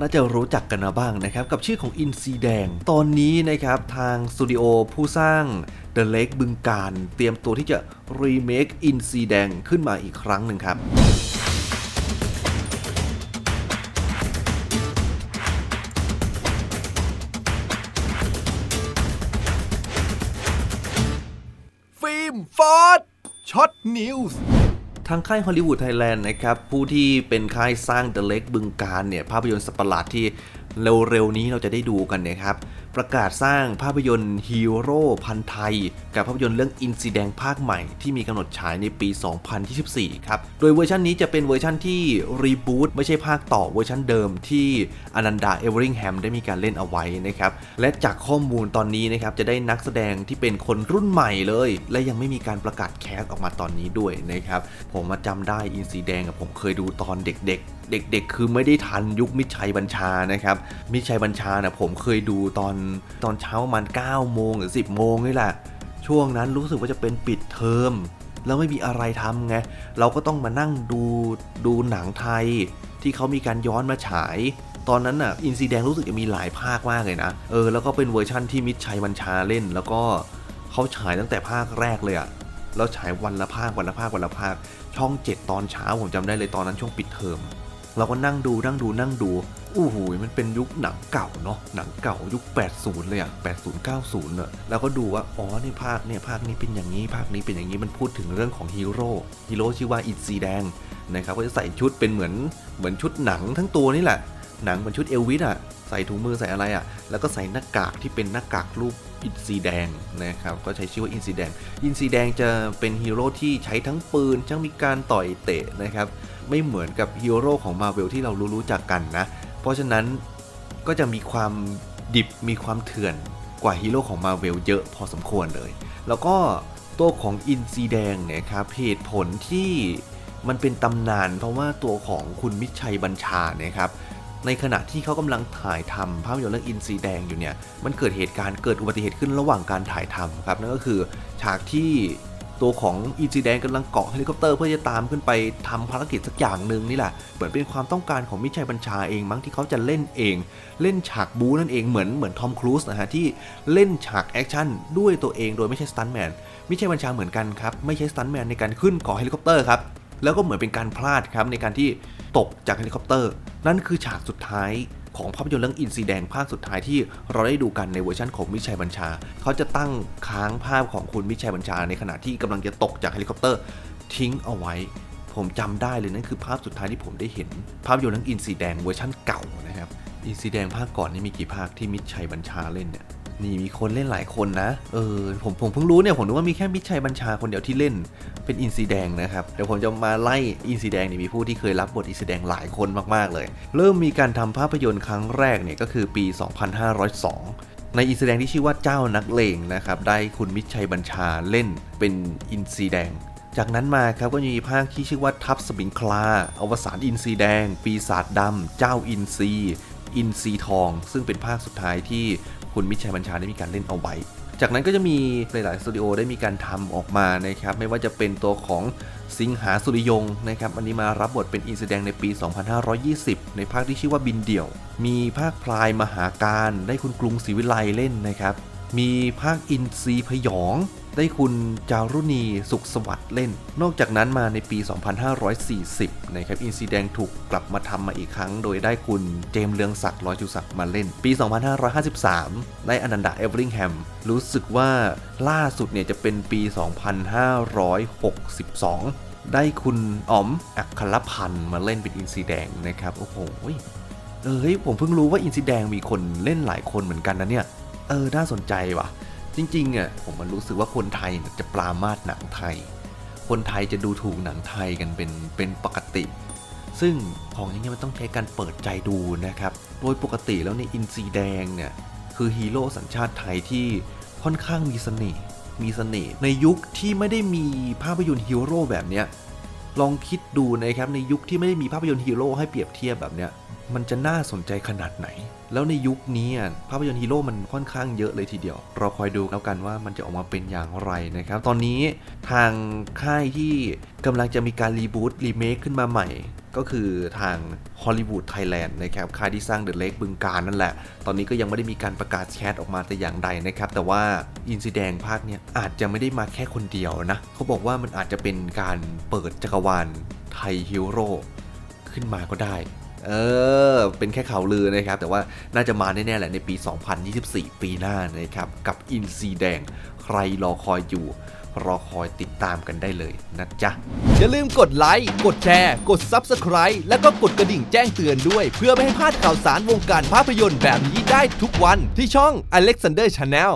น่าจะรู้จักกันมาบ้างนะครับ กับชื่อของอินซีแดง ตอนนี้นะครับทางสตูดิโอผู้สร้าง The Lake บึงการ เตรียมตัวที่จะรีเมคอินซีแดงขึ้นมาอีกครั้งหนึ่งครับฟิล์มฟอร์ดช็อตนิวส์ ทางค่ายฮอลลีวูดไทยแลนด์นะครับ ผู้ที่เป็นค่ายสร้างเดอะเล็กบึงการเนี่ย ภาพยนตร์สัตว์ปหลาดที่เร็วๆนี้เราจะได้ดูกันเนะครับ ประกาศสร้างภาพยนตร์ฮีโร่พันธ์ไทย กับภาพยนตร์เรื่องอินซีแดงภาคใหม่ที่มีกำหนดฉายในปี 2024 ครับ โดยเวอร์ชันนี้จะเป็นเวอร์ชันที่รีบูตไม่ใช่ภาคต่อเวอร์ชันเดิมที่อนันดาเอเวอริงแฮมได้มีการเล่นเอาไว้นะครับ และจากข้อมูลตอนนี้นะครับจะได้นักแสดงที่เป็นคนรุ่นใหม่เลย และยังไม่มีการประกาศแคสออกมาตอนนี้ด้วยนะครับผมมาจำได้อินซีแดงกับผมเคยดูตอนเด็กๆ เด็ก ๆ คือไม่ได้ทันยุคมิชัยบัญชานะครับมิชัยบัญชานะผมเคยดูตอนตอนเช้าประมัน9โมงหรือ 10 โมงนี่แหละ ช่วงนั้นรู้สึกว่าจะเป็นปิดเทอม แล้วไม่มีอะไรทำไง เราก็ต้องมานั่งดูดูหนังไทย ที่เขามีการย้อนมาฉาย ตอนนั้นน่ะอินซีแดงรู้สึกจะมีหลายภาคมากเลยนะ เออแล้วก็เป็นเวอร์ชั่นที่มิตรชัยบัญชาเล่น แล้วก็เขาฉายตั้งแต่ภาคแรกเลยอะแล้วฉายวันละภาควันละภาควันละภาค ช่อง 7 ตอนเช้าผมจำได้เลยตอนนั้นช่วงปิดเทอมเราก็นั่งดูนั่งดูนั่งดู อู้หูมันเป็นยุคหนังเก่าเนาะหนังเก่ายุค 80 เลยอะ80 90เนอะแล้วก็ดูว่าอ๋อนี่ภาคเนี่ยภาคนี้เป็นอย่างนี้ภาคนี้เป็นอย่างนี้มันพูดถึงเรื่องของฮีโร่ฮีโร่ชื่อว่าอินซีแดงนะครับก็จะใส่ชุดเป็นเหมือนเหมือนชุดหนังทั้งตัวนี่แหละ หนังเหมือนชุดเอลวิสอะใส่ถุงมือใส่อะไรอะแล้วก็ใส่หน้ากากที่เป็นหน้ากากรูปอินซีแดงนะครับก็ใช้ชื่อว่าอินซีแดงอินซีแดงจะเป็นฮีโร่ที่ใช้ทั้งปืนทั้งมีการต่อยเตะนะครับไม่เหมือนกับฮีโร่ของมาเวลที่เรารู้รู้จักกันนะ เพราะฉะนั้นก็จะมีความดิบมีความเถื่อนกว่าฮีโร่ของมาเวลเยอะพอสมควรเลย แล้วก็ตัวของอินซีแดงเนี่ยครับเหตุผลที่มันเป็นตำนาน เพราะว่าตัวของคุณมิชัยบัญชาเนี่ยครับในขณะที่เขากำลังถ่ายทำภาพยนตร์เรื่องอินซีแดงอยู่เนี่ย มันเกิดเหตุการณ์เกิดอุบัติเหตุขึ้นระหว่างการถ่ายทำครับนั่นก็คือฉากที่ ตัวของอินซีแดงกำลังเกาะเฮลิคอปเตอร์เพื่อจะตามขึ้นไปทำภารกิจสักอย่างหนึ่งนี่แหละเหมือนเป็นความต้องการของมิชัยบัญชาเองมั้งที่เขาจะเล่นเอง เล่นฉากบูนั่นเองเหมือนเหมือนทอมครูซนะฮะที่เล่นฉากแอคชั่นด้วยตัวเองโดยไม่ใช่สตันแมนมิชัยบัญชาเหมือนกันครับไม่ใช่สตันแมนในการขึ้นเกาะเฮลิคอปเตอร์ครับแล้วก็เหมือนเป็นการพลาดครับในการที่ตกจากเฮลิคอปเตอร์ นั่นคือฉากสุดท้าย ของภาพยนตร์เรื่องอินซีแดงภาคสุดท้ายที่เราได้ดูกันในเวอร์ชันของมิชัยบัญชา เขาจะตั้งค้างภาพของคุณมิชัยบัญชา ในขณะที่กำลังจะตกจากเฮลิคอปเตอร์ทิ้งเอาไว้ ผมจำได้เลยนั่นคือภาพสุดท้ายที่ผมได้เห็น ภาพยนตร์เรื่องอินซีแดงเวอร์ชันเก่านะครับอินซีแดงภาคก่อนนี่มีกี่ภาคที่มิชัยบัญชาเล่นเนี่ย นี่มีคนเล่นหลายคนนะ เออผมผมเพิ่งรู้เนี่ยผมนึกว่ามีแค่มิชัยบัญชาคนเดียวที่เล่นเป็นอินซีแดงนะครับเดี๋ยวผมจะมาไล่อินซีแดงเนี่ยมีผู้ที่เคยรับบทอินซีแดงหลายคนมากๆเลย เริ่มมีการทำภาพยนตร์ครั้งแรกเนี่ยก็คือปี 2502ในอินซีแดงที่ชื่อว่าเจ้านักเลงนะครับ ได้คุณมิชัยบัญชาเล่นเป็นอินซีแดง จากนั้นมาครับก็มีภาคที่ชื่อว่าทัพสมิงคลา อวสานอินซีแดง ปีศาจดำเจ้าอินซี อินซีทอง ซึ่งเป็นภาคสุดท้ายที่คุณมิชัยบัญชาได้มีการเล่นเอาไว้ จากนั้นก็จะมีหลาย ๆ สตูดิโอได้มีการทำออกมานะครับ ไม่ว่าจะเป็นตัวของสิงหาสุริยงนะครับ อันนี้มารับบทเป็นอินซีแดงในปี 2520 ในภาคที่ชื่อว่าบินเดี่ยว มีภาคพลายมหาการได้คุณกรุงศรีวิไลเล่นนะครับ มีภาคอินซีพยอง ได้คุณจารุณีสุขสวัสดิ์เล่น นอกจากนั้นมาในปี 2540 นะครับ อินซีแดงถูกกลับมาทำมาอีกครั้ง โดยได้คุณเจมส์เลืองศักดิ์ร้อยจุศักดิ์มาเล่น ปี 2553 ได้อนันดาเอเวอริงแฮม รู้สึกว่าล่าสุดเนี่ยจะเป็นปี 2562ได้คุณอ๋อมอัครพันธ์มาเล่นเป็นอินซีแดงนะครับ โอ้โหเออเฮ้ยผมเพิ่งรู้ว่าอินซีแดงมีคนเล่นหลายคนเหมือนกันนะเนี่ย เออ น่าสนใจว่ะ จริงๆอะผมมันรู้สึกว่าคนไทยจะปรามาสหนังไทย คนไทยจะดูถูกหนังไทยกันเป็นเป็นปกติ ซึ่งของอย่างเงี้ยมันต้องใช้การเปิดใจดูนะครับ โดยปกติแล้วในอินซีแดงเนี่ยคือฮีโร่สัญชาติไทยที่ค่อนข้างมีเสน่ห์มีเสน่ห์ในยุคที่ไม่ได้มีภาพยนตร์ฮีโร่แบบเนี้ยลองคิดดูนะครับในยุคที่ไม่ได้มีภาพยนตร์ฮีโร่ให้เปรียบเทียบแบบเนี้ย มันจะน่าสนใจขนาดไหน แล้วในยุคนี้อะภาพยนตร์ฮีโร่มันค่อนข้างเยอะเลยทีเดียว เราคอยดูแล้วกันว่ามันจะออกมาเป็นอย่างไรนะครับ ตอนนี้ทางค่ายที่กำลังจะมีการรีบูตรีเมคขึ้นมาใหม่ ก็ก็คือทางฮอลลีวูดไทยแลนด์นะครับ ค่ายที่สร้างเดอะเล็กบึงการนั่นแหละ ตอนนี้ก็ยังไม่ได้มีการประกาศแชทออกมาแต่อย่างใดนะครับ แต่ว่าอินซีแดงภาคเนี้ยอาจจะไม่ได้มาแค่คนเดียวนะ เขาบอกว่ามันอาจจะเป็นการเปิดจักรวาลไทยฮีโร่ขึ้นมาก็ได้ เออ เป็นแค่ข่าวลือนะครับ แต่ว่าน่าจะมาแน่ๆแหละในปี 2024 ปีหน้านะครับ กับอินซีแดง ใครรอคอยอยู่ รอคอยติดตามกันได้เลยนะจ๊ะ อย่าลืมกดไลค์ กดแชร์ กด Subscribe แล้วก็กดกระดิ่งแจ้งเตือนด้วย เพื่อไม่ให้พลาดข่าวสารวงการภาพยนตร์แบบนี้ได้ทุกวันที่ช่อง Alexander Channel